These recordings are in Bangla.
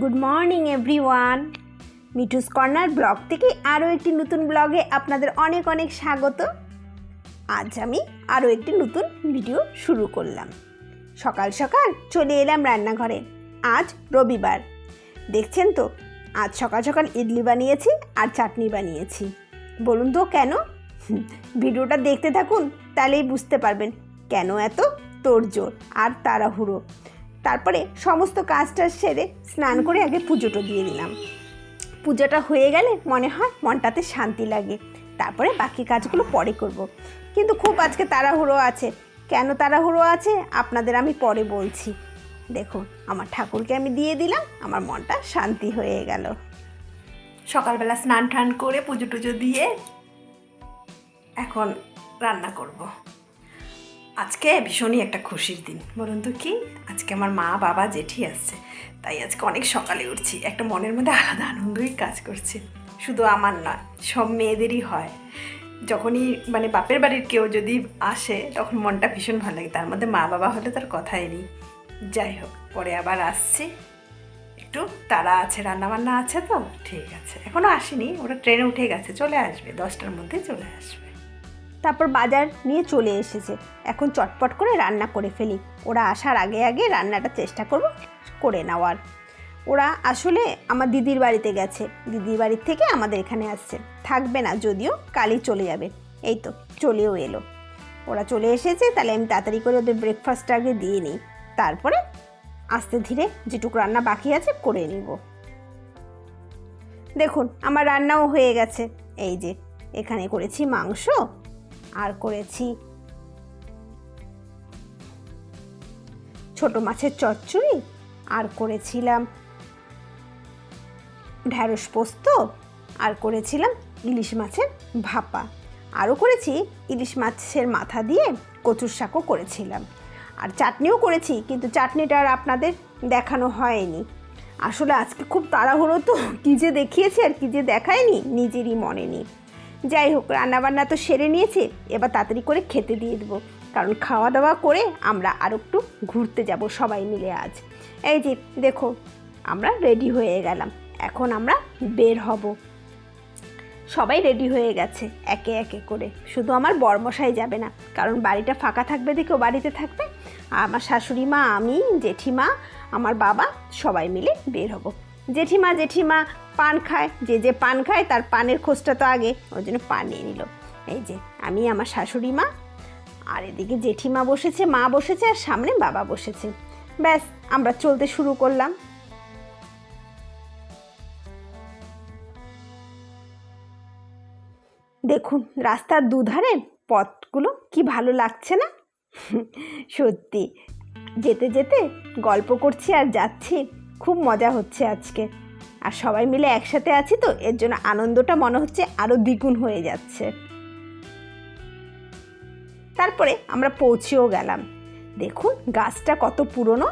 Good morning everyone Mithu's corner blog থেকে আরও একটি নতুন ব্লগে আপনাদের অনেক অনেক স্বাগত। আজ আমি আরও একটি নতুন ভিডিও শুরু করলাম। সকাল সকাল চলে এলাম রান্নাঘরে। আজ রবিবার। দেখছেন তো, আজ সকাল সকাল ইডলি বানিয়েছি আর চাটনি বানিয়েছি। বলুন তো কেন? ভিডিওটা দেখতে থাকুন, তাহলেই বুঝতে পারবেন কেন এত তোড়জোড় আর তাড়াহুড়ো। তারপরে সমস্ত কাজটা সেরে স্নান করে আগে পুজোটা দিয়ে দিলাম। পুজোটা হয়ে গেলে মনে হয় মনটাতে শান্তি লাগে। তারপরে বাকি কাজগুলো পরে করব। কিন্তু খুব আজকে তাড়াহুড়ো আছে। কেন তাড়াহুড়ো আছে? আপনাদের আমি পরে বলছি। দেখুন আমার ঠাকুরকে আমি দিয়ে দিলাম, আমার মনটা শান্তি হয়ে গেল। সকালবেলা স্নান টান করে পুজো টুজো দিয়ে এখন রান্না করব। আজকে ভীষণই একটা খুশির দিন, বলুন তো কি? আজকে আমার মা, বাবা, জেঠি আসছে, তাই আজকে অনেক সকালে উঠছি, একটা মনের মধ্যে আলাদা আনন্দই কাজ করছে। শুধু আমার নয়, সব মেয়েদেরই হয়। যখনই মানে বাপের বাড়ির কেউ যদি আসে, তখন মনটা ভীষণ ভালো লাগে, তার মধ্যে মা, বাবা হলে তার কথাই নেই। যাই হোক, পরে আবার আসছি। একটু তারা আছে, রান্নাবান্না আছে তো? ঠিক আছে এখনও আসেনি, ওরা ট্রেনে উঠে গেছে, চলে আসবে, দশটার মধ্যে চলে আসবে। তারপর বাজার নিয়ে চলে এসেছে। এখন চটপট করে রান্না করে ফেলি। ওরা আসার আগে আগে রান্নাটা চেষ্টা করব করে নেওয়ার। ওরা আসলে আমার দিদির বাড়িতে গেছে। দিদির বাড়ির থেকে আমাদের এখানে আসছে। থাকবে না, যদিও কালই চলে যাবে। এই তো, চলেও এলো। ওরা চলে এসেছে, তাহলে আমি তাড়াতাড়ি করে ওদের ব্রেকফাস্টটা আগে দিয়ে নিই। তারপরে আস্তে ধীরে যেটুকু রান্না বাকি আছে করে নিব। দেখুন, আমার রান্নাও হয়ে গেছে। এই যে, এখানে করেছি মাংস আর করেছি। ছোট মাছের চচ্চড়ি আর করেছিলাম ঢ্যাঁড়স পোস্ত, আর করেছিলাম ইলিশ মাছের ভাপা। আরও করেছি ইলিশ মাছের মাথা দিয়ে কচুর শাকও করেছিলাম। আর চাটনিও করেছি, কিন্তু চাটনিটা আর আপনাদের দেখানো হয়নি। আসলে আজকে খুব তাড়াহুড়ো তো, কী যে দেখিয়েছি আর কী যে দেখায়নি, নিজেরই মনে নেই। যাই হোক, রান্নাবান্না তো সেরে নিয়েছি, এবার তাড়াতাড়ি করে খেতে দিয়ে দেবো। কারণ খাওয়া দাওয়া করে আমরা আরও একটু ঘুরতে যাব সবাই মিলে আজ। এই যে, দেখো, আমরা রেডি হয়ে গেলাম। এখন আমরা বের হব। সবাই রেডি হয়ে গেছে, একে একে করে। শুধু আমার বরমশাই যাবে না, কারণ বাড়িটা ফাঁকা থাকবে দেখেও বাড়িতে থাকবে। আর আমার শাশুড়ি মা, আমি, জেঠিমা, আমার বাবা সবাই মিলে বের হব। জেঠিমা জেঠিমা পান খায়। যে যে পান খায়, তার পানের খোঁজটা তো আগে। ওই জন্য পান নিয়ে নিল। এই যে, আমি আমার শাশুড়ি মা। আর এদিকে জেঠিমা বসেছে, মা বসেছে, আর সামনে বাবা বসেছে। ব্যাস, আমরা চলতে শুরু করলাম। দেখুন, রাস্তার দুধারে পথগুলো কি ভালো লাগছে না? সত্যি, যেতে যেতে গল্প করছি আর যাচ্ছি। খুব মজা হচ্ছে আজকে। আর সবাই মিলে একসাথে আছি তো, এর জন্য আনন্দটা মনে হচ্ছে আরও দ্বিগুণ হয়ে যাচ্ছে। তারপরে আমরা পৌঁছেও গেলাম। দেখুন গাছটা কত পুরনো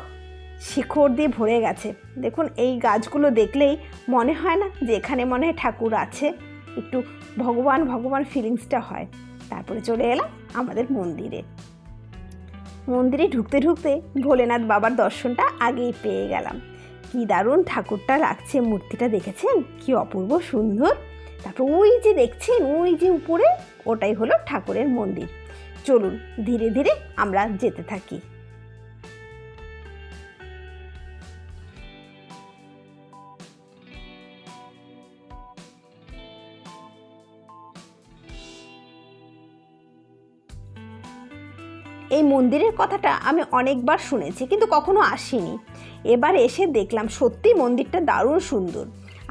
শিকড় দিয়ে ভরে গেছে। দেখুন এই গাছগুলো দেখলেই মনে হয় না যে এখানে মনে হয় ঠাকুর আছে। একটু ভগবান ভগবান ফিলিংসটা হয়। তারপরে চলে এলাম আমাদের মন্দিরে। মন্দিরে ঢুকতে ঢুকতে ভোলেনাথ বাবার দর্শনটা আগেই পেয়ে গেলাম। কি দারুণ ঠাকুরটা রাখছে মূর্তিটা দেখেছেন? কি অপূর্ব সুন্দর। তারপর ওই যে দেখছেন, ওই যে উপরে, ওটাই হলো ঠাকুরের মন্দির। চলুন, ধীরে ধীরে আমরা যেতে থাকি। এই মন্দিরের কথাটা আমি অনেকবার শুনেছি, কিন্তু কখনো আসিনি। এবার এসে দেখলাম সত্যি মন্দিরটা দারুণ সুন্দর।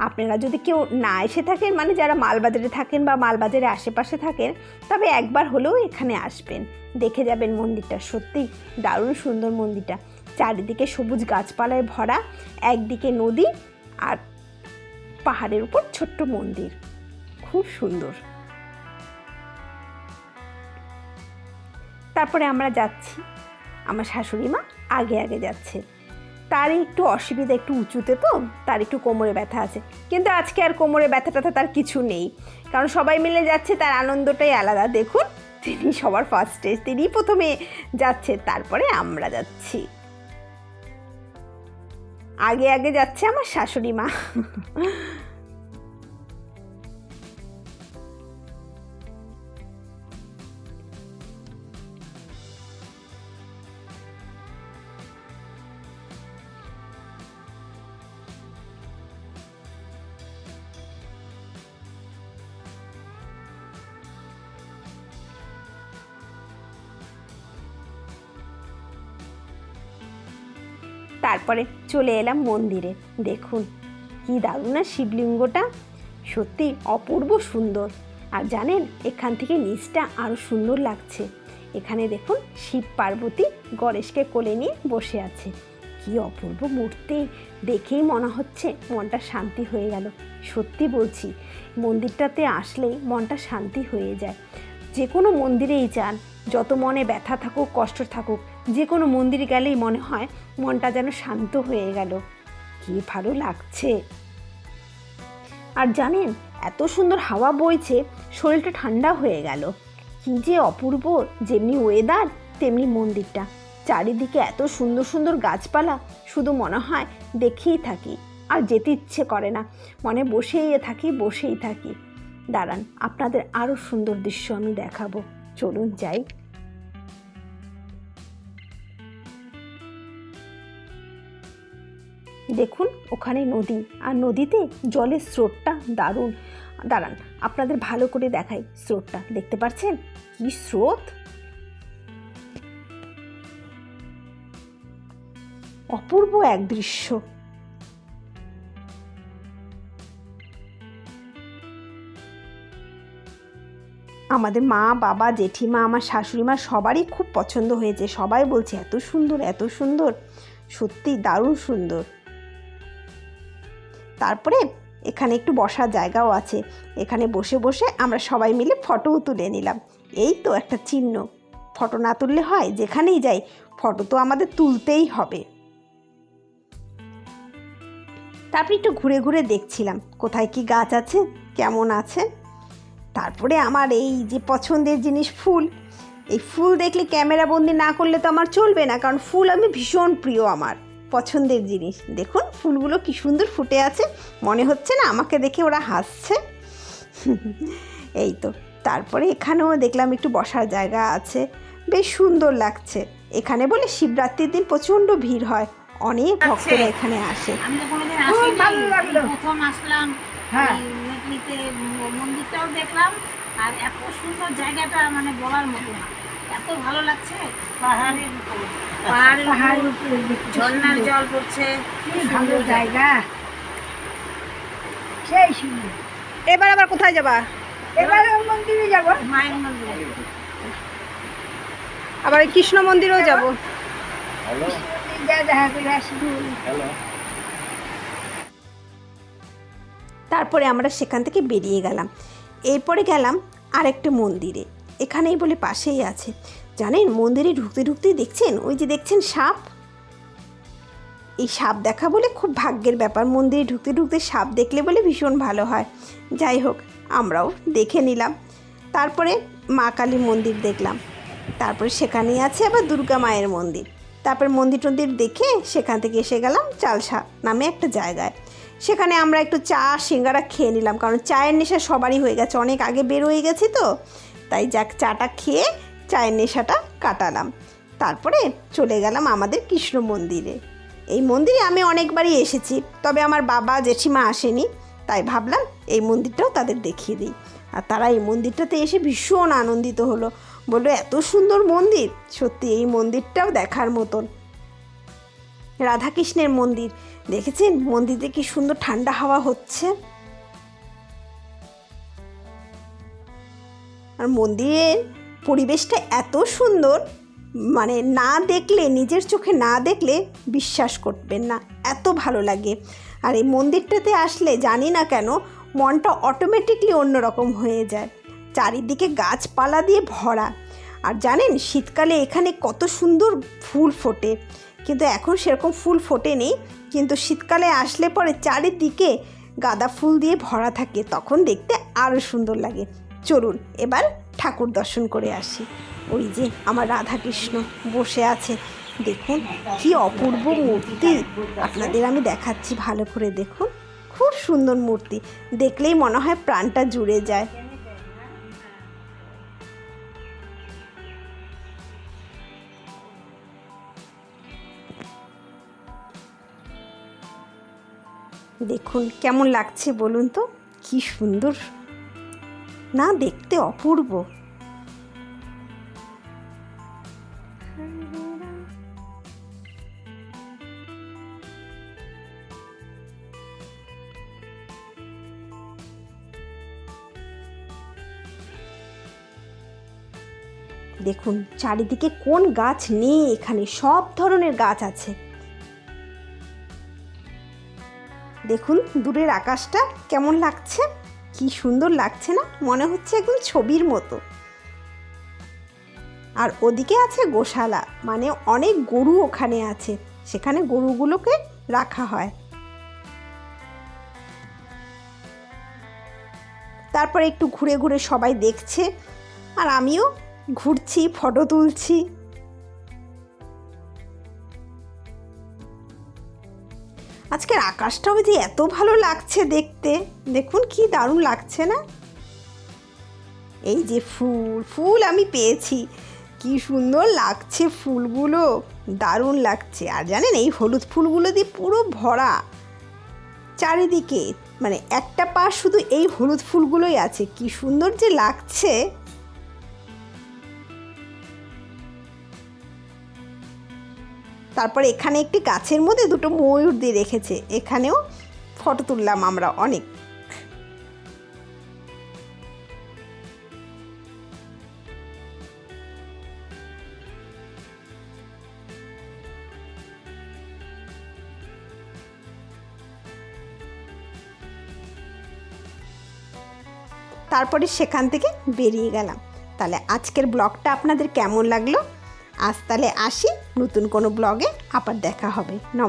আপনারা যদি কেউ না এসে থাকেন মানে যারা মালবাজারে থাকেন বা মালবাজারের আশেপাশে থাকেন, তবে একবার হলেও এখানে আসবেন। দেখে যাবেন মন্দিরটা সত্যি দারুণ সুন্দর মন্দিরটা। চারিদিকে সবুজ গাছপালায় ভরা, একদিকে নদী আর পাহাড়ের উপর ছোট্ট মন্দির। খুব সুন্দর। তারপরে আমরা যাচ্ছি। আমার শাশুড়ি মা আগে আগে যাচ্ছে। তার একটু অসুবিধা একটু উঁচুতে তো, তার একটু কোমরে ব্যথা আছে। কিন্তু আজকে আর কোমরে ব্যথা ট্যাথা তার কিছু নেই। কারণ সবাই মিলে যাচ্ছে, তার আনন্দটাই আলাদা। দেখুন, তিনি সবার ফার্স্টে তিনি প্রথমে যাচ্ছে, তারপরে আমরা যাচ্ছি। আগে আগে যাচ্ছে আমার শাশুড়ি মা। তারপরে চলে এলাম মন্দিরে। দেখুন, কি দারুণ না শিবলিঙ্গটা। সত্যি অপূর্ব সুন্দর। আর জানেন, এখান থেকে নিচটা আরও সুন্দর লাগছে। এখানে দেখুন, শিব পার্বতী গণেশকে কোলে নিয়ে বসে আছে। কি অপূর্ব মূর্তি! দেখেই মনে হচ্ছে মনটা শান্তি হয়ে গেল। সত্যি বলছি, মন্দিরটাতে আসলেই মনটা শান্তি হয়ে যায়। যে কোনো মন্দিরেই যান, যত মনে ব্যথা থাকুক, কষ্ট থাকুক, যে কোনো মন্দিরে গেলেই মনে হয় মনটা যেন শান্ত হয়ে গেল। কি ভালো লাগছে। আর জানেন, এত সুন্দর হাওয়া বইছে, শরীরটা ঠান্ডা হয়ে গেল। কি যে অপূর্ব, যেমনি ওয়েদার তেমনি মন্দিরটা। চারিদিকে এত সুন্দর সুন্দর গাছপালা, শুধু মনে হয় দেখেই থাকি, আর যেতে ইচ্ছে করে না। মনে বসেই থাকি বসেই থাকি। দাঁড়ান, আপনাদের আরও সুন্দর দৃশ্য আমি দেখাবো। চলুন যাই। দেখুন, ওখানে নদী। আর নদীতে জলের স্রোতটা দারুণ। দাঁড়ান, আপনাদের ভালো করে দেখাই স্রোতটা। দেখতে পাচ্ছেন? কি স্রোত? অপূর্ব এক দৃশ্য। আমাদের মা, বাবা, জেঠিমা, আমার শাশুড়ি মা সবারই খুব পছন্দ হয়েছে। সবাই বলছে, এত সুন্দর এত সুন্দর। সত্যি দারুণ সুন্দর। তারপরে এখানে একটু বসার জায়গাও আছে। এখানে বসে বসে আমরা সবাই মিলে ফটোও তুলে নিলাম। এই তো একটা চিহ্ন। ফটো না তুললে হয়, যেখানেই যাই, ফটো তো আমাদের তুলতেই হবে। তারপরে একটু ঘুরে ঘুরে দেখছিলাম, কোথায় কি গাছ আছে, কেমন আছে। তারপরে আমার এই যে পছন্দের জিনিস ফুল, এই ফুল দেখলে ক্যামেরা বন্দি না করলে তো আমার চলবে না, কারণ ফুল আমি ভীষণ প্রিয় আমার। পছন্দের জিনিস। দেখুন ফুলগুলো কি সুন্দর ফুটে আছে। মনে হচ্ছে না আমাকে দেখে ওরা হাসছে। এই তো তারপরে এখানেও দেখলাম একটু বসার জায়গা আছে। বেশ সুন্দর লাগছে। এখানে বলে শিবরাত্রির দিন প্রচণ্ড ভিড় হয়। অনেক ভক্তরা এখানে আসে। প্রথম আসলাম। হ্যাঁ। মন্দিরটাও দেখলাম। আর এত সুন্দর জায়গাটা মানে বলার মতো না। এত ভালো লাগছে? পাহাড়ের উপর। পাহাড়ের পাহাড়ের উপরে। ঝর্ণার জল পড়ছে। ভালো জায়গা। সেই সুন্দর। এবার আবার কোথায় যাবা? এবারে মন্দিরে যাব। মায়ের মন্দিরে। আবার কৃষ্ণ মন্দিরেও যাব। যা দেখা করে আসি। তারপরে আমরা সেখান থেকে বেরিয়ে গেলাম। এরপরে গেলাম আরেকটা মন্দিরে। এখানেই বলে পাশেই আছে। জানেন, মন্দিরে ঢুকতে ঢুকতেই দেখছেন? ওই যে দেখছেন সাপ? এই সাপ দেখা বলে খুব ভাগ্যের ব্যাপার। মন্দিরে ঢুকতে ঢুকতে সাপ দেখলে বলে ভীষণ ভালো হয়। যাই হোক, আমরাও দেখে নিলাম। তারপরে মা কালী মন্দির দেখলাম। তারপরে সেখানেই আছে আবার দুর্গা মায়ের মন্দির। তারপর মন্দির টন্দির দেখে সেখান থেকে এসে গেলাম চালসা নামে একটা জায়গায়। সেখানে আমরা একটু চা, সিঙ্গারা খেয়ে নিলাম। কারণ চায়ের নেশা সবারই হয়ে গেছে। অনেক আগে বের হয়ে গেছি তো। তাই যাক, চাটা খেয়ে চায়ের নেশাটা কাটালাম। তারপরে চলে গেলাম আমাদের কৃষ্ণ মন্দিরে। এই মন্দিরে আমি অনেকবারই এসেছি, তবে আমার বাবা, জেঠিমা আসেনি, তাই ভাবলাম এই মন্দিরটাও তাদের দেখিয়ে দিই। আর তারা এই মন্দিরটাতে এসে ভীষণ আনন্দিত হলো, বলল, এত সুন্দর মন্দির, সত্যি এই মন্দিরটাও দেখার মতন। রাধাকৃষ্ণের মন্দির, দেখেছেন? মন্দিরে কি সুন্দর ঠান্ডা হাওয়া হচ্ছে? আর মন্দিরের পরিবেশটা এত সুন্দর মানে না দেখলে, নিজের চোখে না দেখলে বিশ্বাস করবেন না, এত ভালো লাগে। আর এই মন্দিরটাতে আসলে জানি না কেন, মনটা অটোমেটিকলি অন্যরকম হয়ে যায়। চারিদিকে গাছপালা দিয়ে ভরা। আর জানেন, শীতকালে এখানে কত সুন্দর ফুল ফোটে। কিন্তু এখন সেরকম ফুল ফোটেনি, কিন্তু শীতকালে আসলে পরে চারিদিকে গাঁদা ফুল দিয়ে ভরা থাকে, তখন দেখতে আরও সুন্দর লাগে। চলুন, এবার ঠাকুর দর্শন করে আসি। ওই যে আমার রাধাকৃষ্ণ বসে আছে। দেখুন, কি অপূর্ব মূর্তি। আপনাদের আমি দেখাচ্ছি ভালো করে, দেখুন। খুব সুন্দর মূর্তি। দেখলেই মনে হয় প্রাণটা জুড়ে যায়। দেখুন, কেমন লাগছে বলুন তো? কি সুন্দর। না দেখতে অপূর্ব। দেখুন, চারিদিকে কোন গাছ নেই এখানে, সব ধরনের গাছ আছে। দেখুন, দূরের আকাশটা কেমন লাগছে? কি সুন্দর লাগছে না? মনে হচ্ছে একদম ছবির মতো। আর ওদিকে আছে গোশালা মানে অনেক গরু ওখানে আছে, সেখানে গরুগুলোকে রাখা হয়। তারপরে একটু ঘুরে ঘুরে সবাই দেখছে, আর আমিও ঘুরছি, ফটো তুলছি। আজকের আকাশটাও যে এত ভালো লাগছে দেখতে। দেখুন কি দারুণ লাগছে না? এই যে ফুল ফুল আমি পেয়েছি। কি সুন্দর লাগছে ফুলগুলো, দারুণ লাগছে। আর জানেন, এই হলুদ ফুলগুলো দিয়ে পুরো ভরা। চারিদিকে মানে একটা পাশ শুধু এই হলুদ ফুলগুলোই আছে। কি সুন্দর যে লাগছে। তারপর এখানে একটি গাছের মধ্যে দুটো ময়ূর দিয়ে রেখেছে। এখানেও ফটো তুললাম আমরা অনেক। তারপরে সেখান থেকে বেরিয়ে গেলাম। তাহলে আজকের ব্লগটা আপনাদের কেমন লাগল? আজ তাহলে আসি। নতুন কোনো ব্লগে আবার দেখা হবে। নমস্কার।